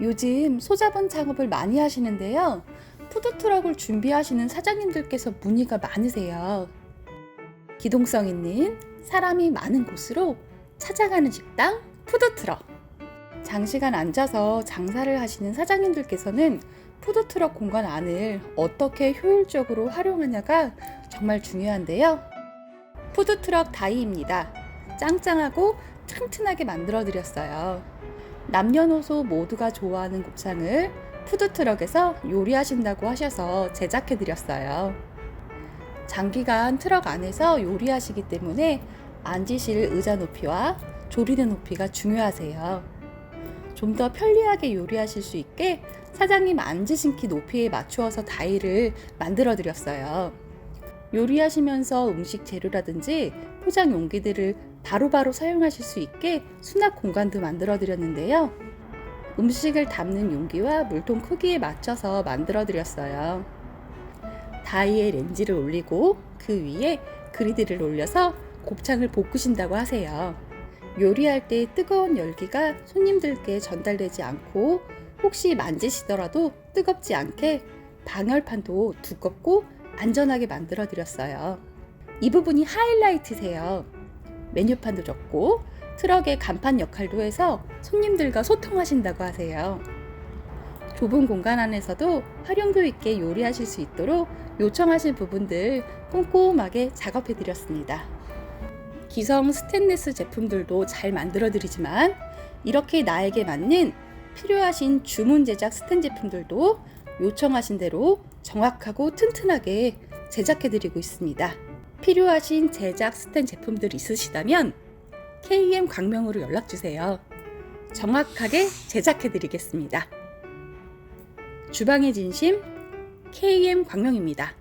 요즘 소자본 작업을 많이 하시는데요. 푸드트럭을 준비하시는 사장님들께서 문의가 많으세요. 기동성 있는 사람이 많은 곳으로 찾아가는 식당 푸드트럭. 장시간 앉아서 장사를 하시는 사장님들께서는 푸드트럭 공간 안을 어떻게 효율적으로 활용하냐가 정말 중요한데요. 푸드트럭 다이입니다. 짱짱하고 튼튼하게 만들어 드렸어요. 남녀노소 모두가 좋아하는 곱창을 푸드트럭에서 요리하신다고 하셔서 제작해 드렸어요. 장기간 트럭 안에서 요리하시기 때문에 앉으실 의자 높이와 조리는 높이가 중요하세요. 좀 더 편리하게 요리하실 수 있게 사장님 앉으신 키 높이에 맞추어서 다이를 만들어 드렸어요. 요리하시면서 음식 재료라든지 포장 용기들을 바로바로 사용하실 수 있게 수납 공간도 만들어 드렸는데요. 음식을 담는 용기와 물통 크기에 맞춰서 만들어 드렸어요. 다이에 렌즈를 올리고 그 위에 그리드를 올려서 곱창을 볶으신다고 하세요. 요리할 때 뜨거운 열기가 손님들께 전달되지 않고 혹시 만지시더라도 뜨겁지 않게 방열판도 두껍고 안전하게 만들어 드렸어요. 이 부분이 하이라이트세요. 메뉴판도 적고 트럭의 간판 역할도 해서 손님들과 소통하신다고 하세요. 좁은 공간 안에서도 활용도 있게 요리하실 수 있도록 요청하신 부분들 꼼꼼하게 작업해 드렸습니다. 기성 스테인리스 제품들도 잘 만들어 드리지만 이렇게 나에게 맞는 필요하신 주문 제작 스텐 제품들도 요청하신 대로 정확하고 튼튼하게 제작해 드리고 있습니다. 필요하신 제작 스텐 제품들 있으시다면 KM 광명으로 연락 주세요. 정확하게 제작해 드리겠습니다. 주방의 진심 KM 광명입니다.